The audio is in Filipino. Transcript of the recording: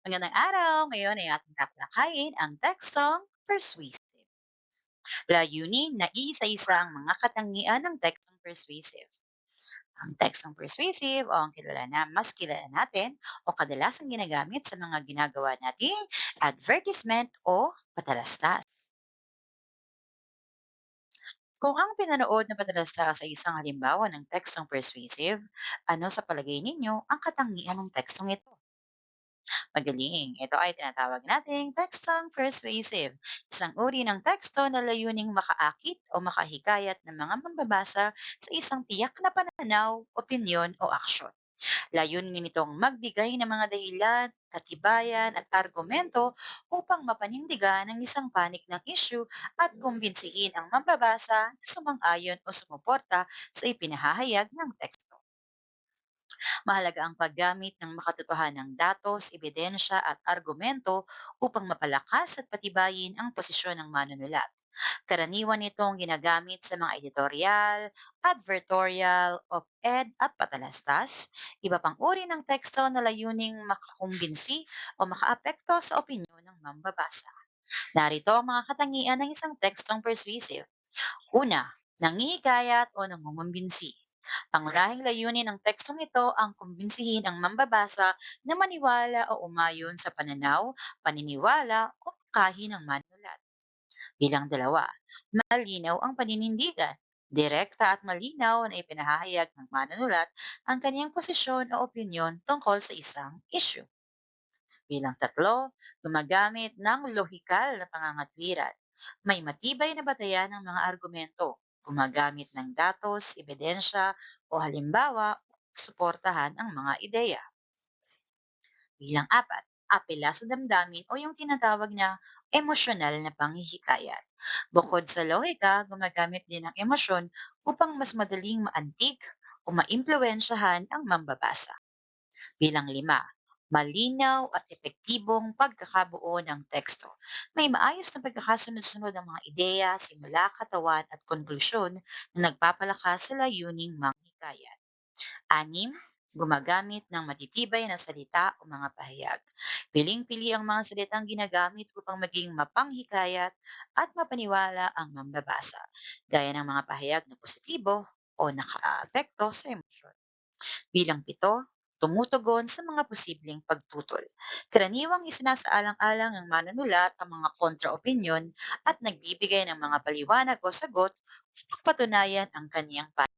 Magandang araw! Ngayon ay ating tatalakayin ang tekstong persuasive. Layunin na iisa-isa ang mga katangian ng tekstong persuasive. Ang tekstong persuasive o ang kilala na mas kilala natin o kadalasang ginagamit sa mga ginagawa nating advertisement o patalastas. Kung ang pinanood na patalastas ay isang halimbawa ng tekstong persuasive, ano sa palagay ninyo ang katangian ng tekstong ito? Magaling. Ito ay tinatawag nating tekstong persuasive. Isang uri ng teksto na layuning makaakit o makahikayat ng mga mambabasa sa isang tiyak na pananaw, opinyon o aksyon. Layunin nitong magbigay ng mga dahilan, katibayan at argumento upang mapanindigan ang isang panig ng issue at kumbinsihin ang mambabasa na sumang-ayon o sumuporta sa ipinahahayag ng teksto. Mahalaga ang paggamit ng makatotohanang datos, ebidensya at argumento upang mapalakas at patibayin ang posisyon ng manunulat. Karaniwan itong ginagamit sa mga editorial, advertorial, op-ed at patalastas, iba pang uri ng teksto na layuning makakumbinsi o makaapekto sa opinyon ng mambabasa. Narito ang mga katangian ng isang tekstong persuasive. Una, nangihikayat o nangungumbinsi. Pangunahing layunin ng tekstong ito ang kumbinsihin ang mambabasa na maniwala o umayon sa pananaw, paniniwala o mungkahi ng manunulat. Bilang dalawa, malinaw ang paninindigan. Direkta at malinaw na ipinahahayag ng manunulat ang kanyang posisyon o opinyon tungkol sa isang issue. Bilang tatlo, gumagamit ng lohikal na pangangatwiran. May matibay na batayan ng mga argumento gumagamit ng datos, ebidensya o halimbawa suportahan ang mga ideya. Bilang apat, apela sa damdamin o yung tinatawag na emosyonal na panghihikayat. Bukod sa lohika, gumagamit din ng emosyon upang mas madaling maantig o maimpluwensyahan ang mambabasa. Bilang lima, malinaw at epektibong pagkakabuo ng teksto. May maayos na pagkakasunod-sunod ng mga ideya, simula, katawan at konklusyon na nagpapalakas sa layuning manghikayat. Anim, gumagamit ng matitibay na salita o mga pahayag. Piling-pili ang mga salitang ginagamit upang maging mapanghikayat at mapaniwala ang mambabasa, gaya ng mga pahayag na positibo o nakaapekto sa emosyon. Bilang pito, tumutugon sa mga posibleng pagtutol. Karaniwang isinasaalang-alang ng manunulat ang mga kontra-opinyon at nagbibigay ng mga paliwanag o sagot upang patunayan ang kaniyang